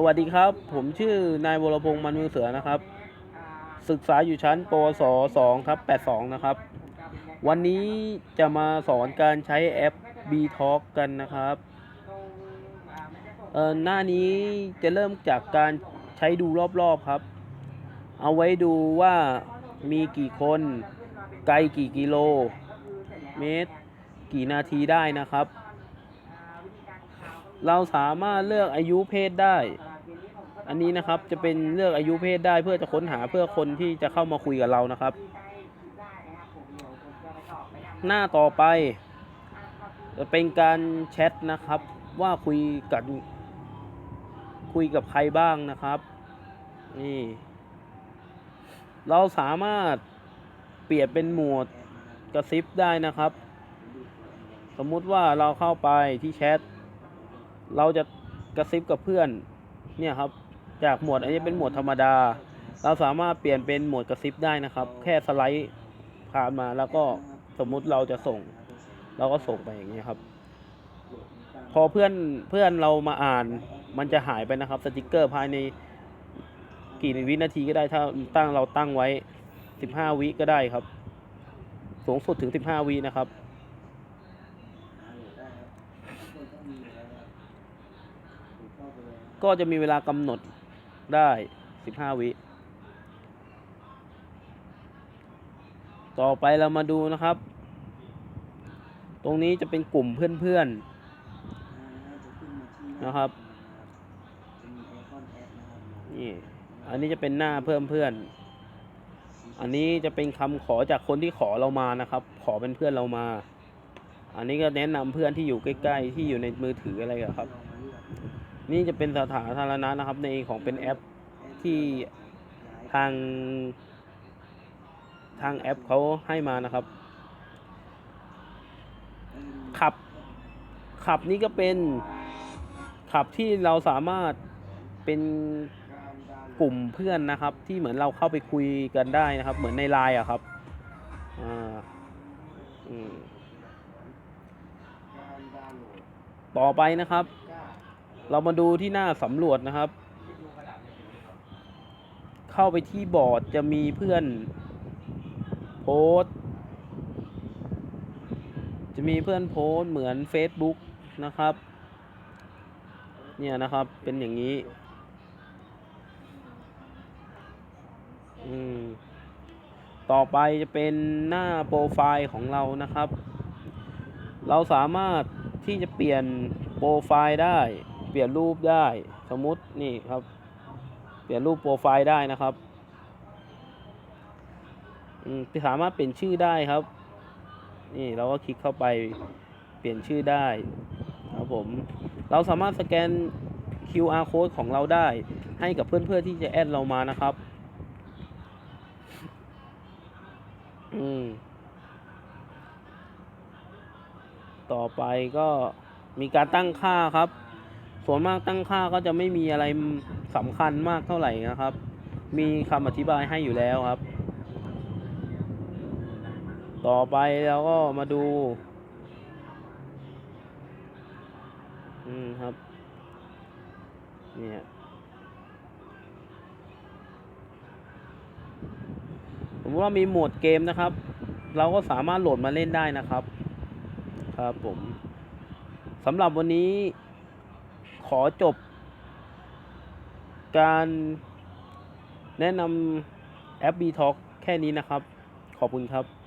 สวัสดีครับ ผมชื่อนายวรพงษ์มันมือเสือนะครับ ศึกษาอยู่ชั้นปวส2ทับ82 นะครับ วันนี้จะมาสอนการใช้แอป B Talk กันนะครับเออหน้านี้จะเริ่มจากการใช้ดูรอบๆครับ เอาไว้ดูว่ามีกี่คน ไกลกี่กิโล เมตร กี่นาทีได้นะครับเราสามารถเลือกอายุเพศได้ อันนี้นะครับจะเป็นเลือกอายุเพศได้เพื่อจะค้นหาเพื่อคนที่จะเข้ามาคุยกับเรานะครับ หน้าต่อไป จะเป็นการแชทนะครับว่าคุยกับคุยกับใครบ้างนะครับนี่เราสามารถเปลี่ยนเป็นหมดกระซิบได้นะครับ สมมุติว่าเราเข้าไปที่แชท เราจะกระซิบกับเพื่อนเนี่ยครับ จากหมวดอันนี้เป็นหมวดธรรมดา เราสามารถเปลี่ยนเป็นหมวดกระซิบได้นะครับ แค่สไลด์ผ่านมาแล้วก็สมมุติเราจะส่ง เราก็ส่งไปอย่างนี้ครับ พอเพื่อนเพื่อนเรามาอ่านมันจะหายไปนะครับ สติกเกอร์ภายในกี่วินาทีก็ได้ถ้าตั้งเราตั้งไว้ 15 วิก็ได้ครับ สูงสุดถึง 15 วินะครับ ก็จะมีเวลากำหนด ได้15วิ ต่อไปเรามาดูนะครับ ตรงนี้จะเป็นกลุ่มเพื่อนๆนะครับ นี่ อันนี้จะเป็นหน้าเพิ่มเพื่อน อันนี้จะเป็นคำขอจากคนที่ขอเรามานะครับ ขอเป็นเพื่อนเรามา อันนี้ก็แนะนำเพื่อนที่อยู่ใกล้ ๆ ที่อยู่ในมือถืออะไรครับ นี่จะเป็นสถาธารณะนะครับ ในของเป็นแอปที่ทาง ทางแอปเขาให้มานะครับ ขับ ขับนี่ก็เป็น ขับที่เราสามารถเป็นกลุ่มเพื่อนนะครับ ที่เหมือนเราเข้าไปคุยกันได้นะครับ เหมือนในไลน์อะครับอ่าต่อไปนะครับ เรามาดูที่หน้าสำรวจนะครับ เข้าไปที่บอร์ดจะมีเพื่อนโพสจะมีเพื่อนโพสเหมือน Facebook นะครับ เนี่ยนะครับเป็นอย่างนี้ ต่อไปจะเป็นหน้าโปรไฟล์ของเรานะครับ เราสามารถที่จะเปลี่ยนโปรไฟล์ได้ เปลี่ยนรูปได้สมมุตินี่ครับ เปลี่ยนรูปโปรไฟล์ได้นะครับสามารถเปลี่ยนชื่อได้ครับ นี่เราก็คลิกเข้าไปเปลี่ยนชื่อได้ครับผมเราสามารถสแกน QR code ของเราได้ให้กับเพื่อนๆที่จะแอดเรามานะครับ อืมต่อไปก็มีการตั้งค่าครับ ส่วนมากตั้งค่าก็จะไม่มีอะไรสำคัญมากเท่าไหร่นะครับ มีคำอธิบายให้อยู่แล้วครับ ต่อไปเราก็มาดู อืมครับ เนี่ยสมมติว่ามีโหมดเกมนะครับ เราก็สามารถโหลดมาเล่นได้นะครับ ครับผมสำหรับวันนี้ ขอจบ การแนะนำแอป B Talk แค่นี้นะครับ ขอบคุณครับ